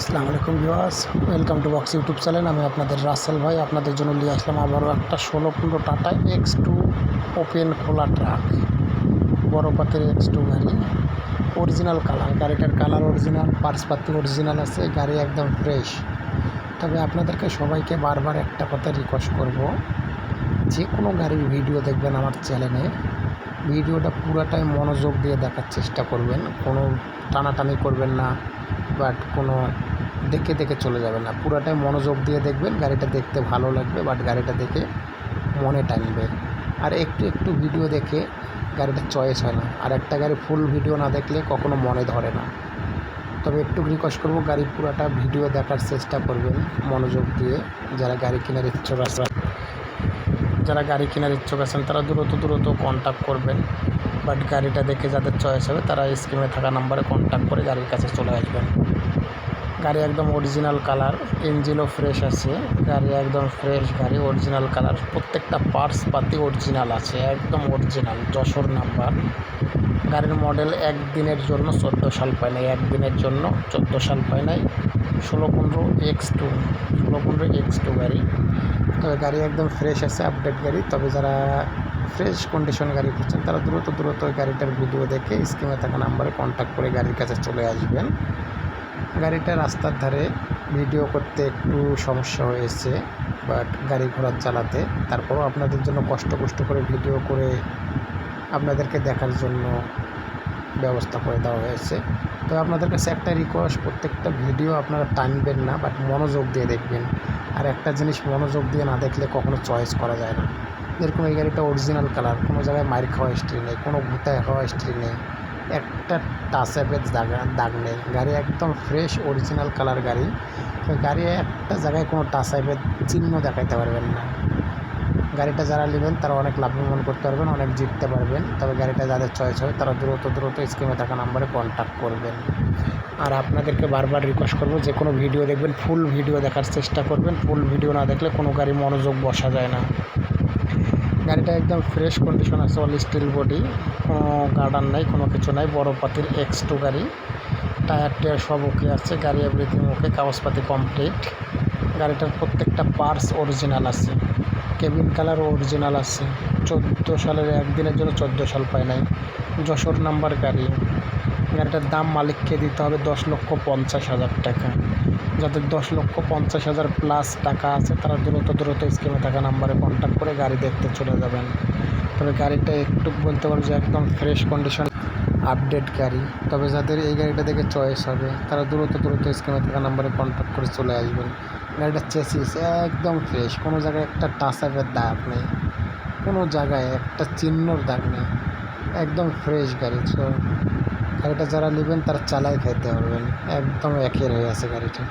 আসসালামু আলাইকুম viewers welcome to box YouTube channel আমি আপনাদের রাসেল ভাই, আপনাদের জন্য নিয়ে আসলাম আবারও একটা ষোলো পনেরো টাটা এক্স টু ওপেন খোলা ট্রাক বড় পাতের এক্স টু গাড়ি। অরিজিনাল কালার গাড়িটার কালার অরিজিনাল পার্স পার্সপাতি অরিজিনাল আছে গাড়ি একদম ফ্রেশ তবে আপনাদেরকে সবাইকে বারবার একটা কথা রিকোয়েস্ট করব, যে কোনো গাড়ির ভিডিও দেখবেন আমার চ্যানেলে ভিডিওটা পুরাটাই মনোযোগ দিয়ে দেখার চেষ্টা করবেন। কোনো টানাটানি করবেন না বাট কোনো দেখে দেখে চলে যাবেন না। পুরাটাই মনোযোগ দিয়ে দেখবেন, গাড়িটা দেখতে ভালো লাগবে বাট গাড়িটা দেখে মনে টানবে। আর একটু একটু ভিডিও দেখে গাড়িটা চয়েস হয় না। আর একটা গাড়ি ফুল ভিডিও না দেখলে কখনো মনে ধরে না। তবে একটু রিকোয়েস্ট করব, গাড়ি পুরাটা ভিডিও দেখার চেষ্টা করবেন মনোযোগ দিয়ে। যারা গাড়ি কেনার ইচ্ছুক যারা গাড়ি কেনার ইচ্ছুক আছেন, তারা দ্রুত দ্রুত কন্ট্যাক্ট করবেন। বাট গাড়িটা দেখে যাদের চয়েস হবে, তারা স্ক্রিনে থাকা নাম্বারে কন্ট্যাক্ট করে গাড়ির কাছে চলে আসবেন। গাড়ি একদম অরিজিনাল কালার ইঞ্জিনও ফ্রেশ আছে। গাড়ি একদম ফ্রেশ গাড়ি অরিজিনাল কালার প্রত্যেকটা পার্টস পাতি অরিজিনাল আছে, একদম অরিজিনাল যশোর নাম্বার গাড়ির মডেল একদিনের জন্য চোদ্দ সাল পায় নাই, একদিনের জন্য চোদ্দ সাল পায় নাই। ষোলো পনেরো এক্স টু, ষোলো পনেরো এক্স টু গাড়ি। তবে গাড়ি একদম ফ্রেশ আছে আপডেট গাড়ি। তবে যারা ফ্রেশ কন্ডিশন গাড়ি খুঁজছেন, তারা দ্রুত দ্রুত ওই গাড়িটার ভিডিও দেখে স্ক্রিনে থাকা নাম্বারে কন্ট্যাক্ট করে গাড়ির কাছে চলে আসবেন। গাড়িটা রাস্তার ধারে ভিডিও করতে একটু সমস্যা হয়েছে বাট গাড়ি ঘোড়া চালাতে তারপরও আপনাদের জন্য কষ্ট কষ্ট করে ভিডিও করে আপনাদেরকে দেখার জন্য ব্যবস্থা করে দেওয়া হয়েছে। তো আপনাদের কাছে একটা রিকোয়েস্ট প্রত্যেকটা ভিডিও আপনারা টানবেন না বাট মনোযোগ দিয়ে দেখবেন। আর একটা জিনিস মনোযোগ দিয়ে না দেখলে কখনো চয়েস করা যায় না। যেরকম এই গাড়িটা অরিজিনাল কালার কোনো জায়গায় মায়ের খাওয়া হিস্ট্রি নেই, কোনো ভূতায় খাওয়া হিস্ট্রি নেই, একটা টাচঅ্যাপের দাগ দাগ নেই। গাড়ি একদম ফ্রেশ অরিজিনাল কালার গাড়ি। তো গাড়ি একটা জায়গায় কোনো টাচঅ্যাপের চিহ্ন দেখাইতে পারবেন না। গাড়িটা যারা নেবেন, তারা অনেক লাভবান করতে পারবেন, অনেক জিততে পারবেন। তবে গাড়িটা যাদের চয়েস হবে, তারা দ্রুত দ্রুত স্ক্রিনে থাকা নাম্বারে কন্ট্যাক্ট করবেন। আর আপনাদেরকে বারবার রিকোয়েস্ট করব, যে কোনো ভিডিও দেখবেন ফুল ভিডিও দেখার চেষ্টা করবেন। ফুল ভিডিও না দেখলে কোনো গাড়ি মনোযোগ বসা যায় না। গাড়িটা একদম ফ্রেশ কন্ডিশন আছে অল স্টিল বডি কোনো গার্ডার নাই, কোনো কিছু নাই, বড় পাতির এক্স টু গাড়ি। টায়ার টায়ার সব ওকে আছে, গাড়ি এভরিথিং ওকে কাগজপাতি কমপ্লিট গাড়িটার প্রত্যেকটা পার্টস অরিজিনাল আছে। কেবিন কালার অরিজিনাল আছে। চোদ্দ সালের একদিনের জন্য চোদ্দ সাল পায় নাই। যশোর নাম্বার গাড়ি। গাড়িটার দাম মালিককে দিতে হবে দশ লক্ষ পঞ্চাশ হাজার টাকা। যাদের দশ লক্ষ পঞ্চাশ হাজার প্লাস টাকা আছে, তারা দ্রুত দ্রুত স্কিমে থাকা নাম্বারে কন্ট্যাক্ট করে গাড়ি দেখতে চলে যাবেন। তবে গাড়িটা একটু বলতে পারব যে একদম ফ্রেশ কন্ডিশন আপডেট গাড়ি। তবে যাদের এই গাড়িটা দেখে চয়েস হবে, তারা দ্রুত দ্রুত স্কিমে থাকা নাম্বারে কন্ট্যাক্ট করে চলে আসবেন। গাড়িটার চেসিস একদম ফ্রেশ কোনো জায়গায় একটা টাচআপের দাগ নেই। কোনো জায়গায় একটা চিহ্নর দাগ নেই। একদম ফ্রেশ গাড়ি। তো গাড়িটা যারা নেবেন, তারা চালাই খাইতে পারবেন। একদম একের হয়ে আছে গাড়িটা।